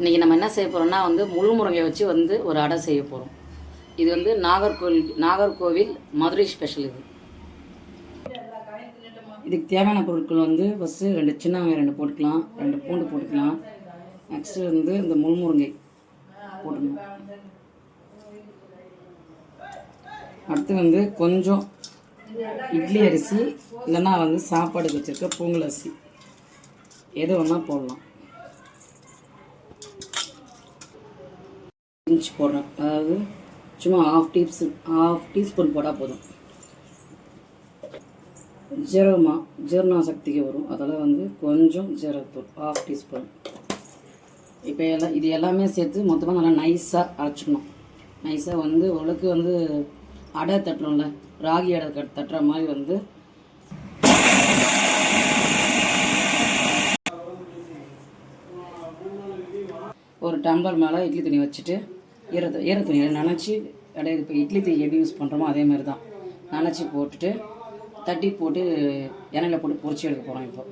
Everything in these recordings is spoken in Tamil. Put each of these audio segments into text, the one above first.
இன்றைக்கி நம்ம என்ன செய்ய போகிறோம்னா வந்து முழு முருங்கை வச்சு வந்து ஒரு அடை செய்ய போகிறோம் இது வந்து நாகர்கோவில் நாகர்கோவில் மதுரை ஸ்பெஷல் இது. இதுக்கு தேவையான பொருட்கள் வந்து ஃபஸ்ட்டு ரெண்டு சின்ன வெங்காயம் ரெண்டு போட்டுக்கலாம் ரெண்டு பூண்டு போட்டுக்கலாம். நெக்ஸ்ட்டு வந்து இந்த முள்முருங்கை போட்டுக்கணும் அடுத்து வந்து கொஞ்சம் இட்லி அரிசி இல்லைன்னா வந்து சாப்பாடுக்கு வச்சுருக்க பொங்கல் அரிசி. எது வேணால் போடலாம். இன்ச் போடுறேன். அதாவது சும்மா ஹாஃப் டீஸ்பூன் ஹாஃப் டீஸ்பூன் போட்டால் போதும். ஜீரகமா ஜீரண சக்திக்கு வரும். அதில் வந்து கொஞ்சம் ஜீரகத்தூள் ஹாஃப் டீஸ்பூன் இப்போ எல்லாம் இது எல்லாமே சேர்த்து மொத்தமாக நல்லா நைஸாக அரைச்சிக்கணும். நைஸாக வந்து உலக்கு வந்து அடை தட்டுறோம்ல ராகி அடை கட் தட்டுற மாதிரி வந்து ஒரு டம்ளர் மேலே இட்லி துணி வச்சுட்டு ஈர ஈர துணியை நனைச்சி அப்படியே இப்போ இட்லி தை எப்படி யூஸ் பண்ணுறோமோ அதே மாதிரி தான் நனைச்சி போட்டுட்டு தட்டி போட்டு எண்ணெயில் போட்டு பொறிச்சி எடுக்க போகிறோம் இப்போ.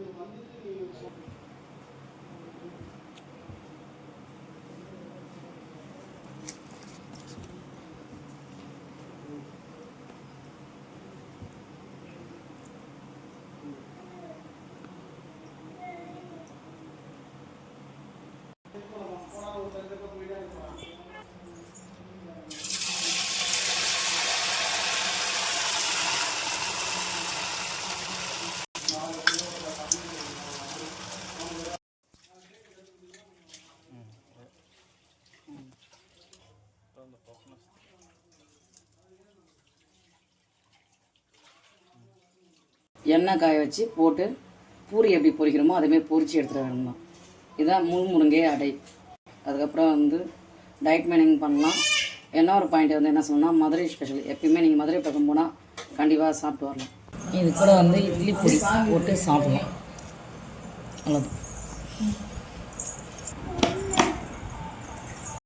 எண்ணெய் காய வச்சு போட்டு பூரி எப்படி பொரிக்கிறோமோ அதேமாதிரி பொரித்து எடுத்துகிட்டு வரணும். இதுதான் முழு முருங்கே அடை. அதுக்கப்புறம் வந்து டயட் மெயினிங் பண்ணலாம். என்ன ஒரு பாயிண்ட் வந்து என்ன சொன்னால் மதுரை ஸ்பெஷல் எப்பயுமே நீங்கள் மதுரை பக்கம் போனால் கண்டிப்பாக சாப்பிட்டு வரலாம். இது கூட வந்து இட்லி பொடி போட்டு சாப்பிடலாம். அவ்வளோதான்